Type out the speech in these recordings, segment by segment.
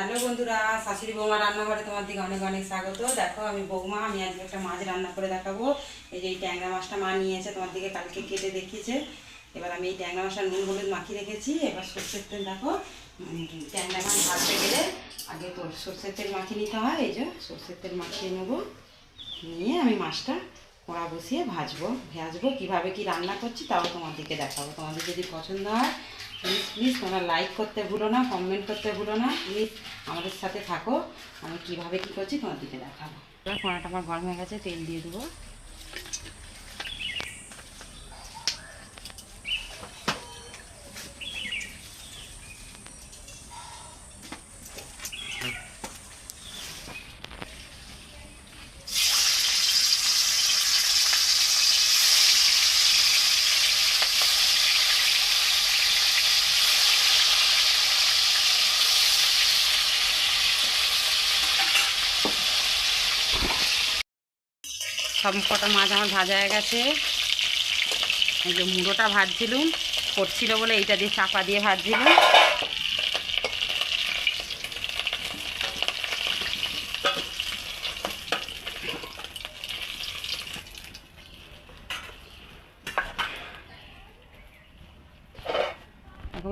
Hello বন্ধুরা, শাশুড়ি বৌমা রান্নাঘরে তোমার দিকে অনেক অনেক স্বাগত। দেখো, আমি বৌমা, আমি আজকে একটা মাছ রান্না করে দেখাবো। এই যে এই ট্যাংরা মাছটা মা নিয়েছে, তোমার দিকে কালকে কেটে দেখিয়েছে। এবার আমি এই ট্যাংরা মাছটা নুন হলুদ মাখিয়ে রেখেছি। এবার সর্ষের তেল দেখো ট্যাংরা মাছ ভাজতে গেলে আগে তো সর্ষের তেল মাখিয়ে নিতে হয়। এই যে সর্ষের তেল মাখিয়ে নেব। নিয়ে আমি মাছটা কড়া বসিয়ে ভাজবো। ভাজবো, কীভাবে কি রান্না করছি তাও তোমাদেরকে দেখাবো। তোমাদের যদি পছন্দ হয় প্লিজ প্লিজ তোমরা লাইক করতে ভুলো না কমেন্ট করতে ভুলো না। প্লিজ আমাদের সাথে থাকো। আমি কীভাবে কী করছি তোমাদেরকে দেখাবো। কড়াটা আমার গরম হয়ে গেছে, তেল দিয়ে দেবো। সব কটা মাছ আমার ভাজা হয়ে গেছে। এই যে মুড়োটা ভাজছিলুম, করছিল বলে এইটা দিয়ে চাপা দিয়ে ভাজছিলুম।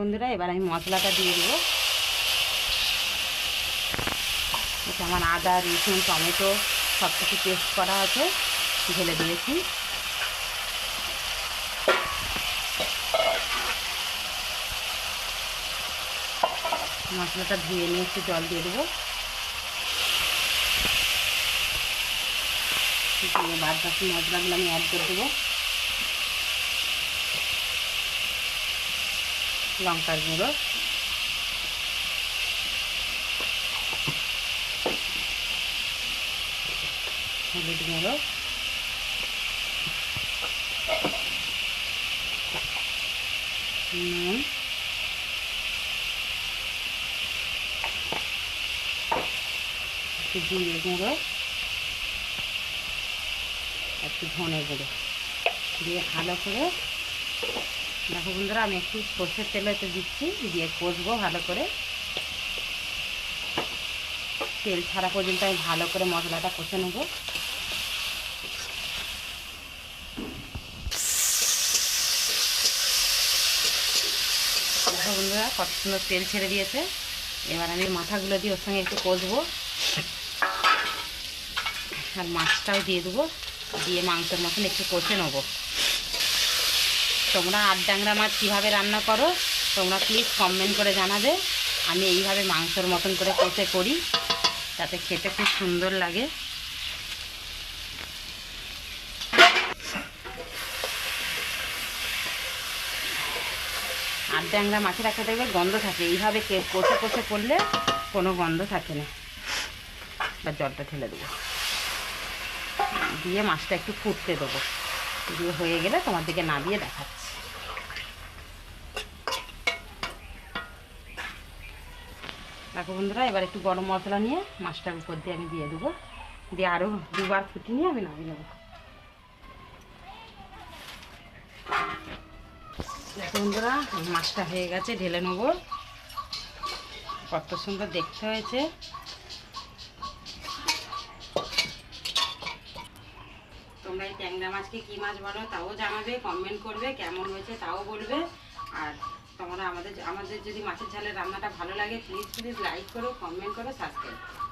বন্ধুরা, এবার আমি মশলাটা দিয়ে দেবো। আমার আদা, রসুন, টমেটো সব কিছু পেস্ট করা আছে। ঢেলে দিয়েছি। মশলাটা ধুয়ে নিয়ে একটু জল দিয়ে দেবো। বাদ বাকি মশলাগুলো আমি অ্যাড করে দেবো। লঙ্কার গুঁড়ো। হলুদ গুঁড়ো। নুন একটু জিরে গুঁড়ো একটু ধনে গুঁড়ো দিয়ে ভালো করে। দেখো বন্ধুরা, আমি একটু সর্ষের তেলেতে দিচ্ছি, দিয়ে কষবো ভালো করে। তেল ছাড়া পর্যন্ত আমি ভালো করে মশলাটা কষে নেব। দেখো বন্ধুরা, কত সুন্দর তেল ছেড়ে দিয়েছে। এবার আমি মাথাগুলো দিয়ে ওর সঙ্গে একটু কষবো। আর মাছটাও দিয়ে দেবো। দিয়ে মাংসের মতন একটু কষে নেব। তোমরা আট ডাংরা মাছ কীভাবে রান্না করো, তোমরা প্লিজ কমেন্ট করে জানাবে। আমি এইভাবে মাংসর মতন করে কষে করি তাতে খেতে খুব সুন্দর লাগে। আর ড্যাংরা মাছের রাখতে দেখবে গন্ধ থাকে। এইভাবে কষে কষে করলে কোনো গন্ধ থাকে না। বা জলটা ঠেলে দেবো। দিয়ে মাছটা একটু ফুটতে দেবো। দিয়ে হয়ে গেলে তোমার দিকে না দিয়ে দেখাচ্ছি। দেখো বন্ধুরা, এবার একটু গরম মশলা নিয়ে মাছটার উপর দিয়ে আমি দিয়ে দেবো। দিয়ে আরও দুবার ফুটি নিয়ে আমি নামিয়ে নেব। বন্ধুরা মাছটা হয়ে গেছে, ঢেলে নেব। কত সুন্দর দেখতে হয়েছে। তোমরা এই ট্যাংরা মাছকে কী মাছ বলো, তাও জানাবে কমেন্ট করবে, কেমন হয়েছে তাও বলবে। আর তোমরা আমাদের আমাদের যদি মাছের ঝালের রান্নাটা ভালো লাগে প্লিজ প্লিজ লাইক করো কমেন্ট করো সাবস্ক্রাইব করো।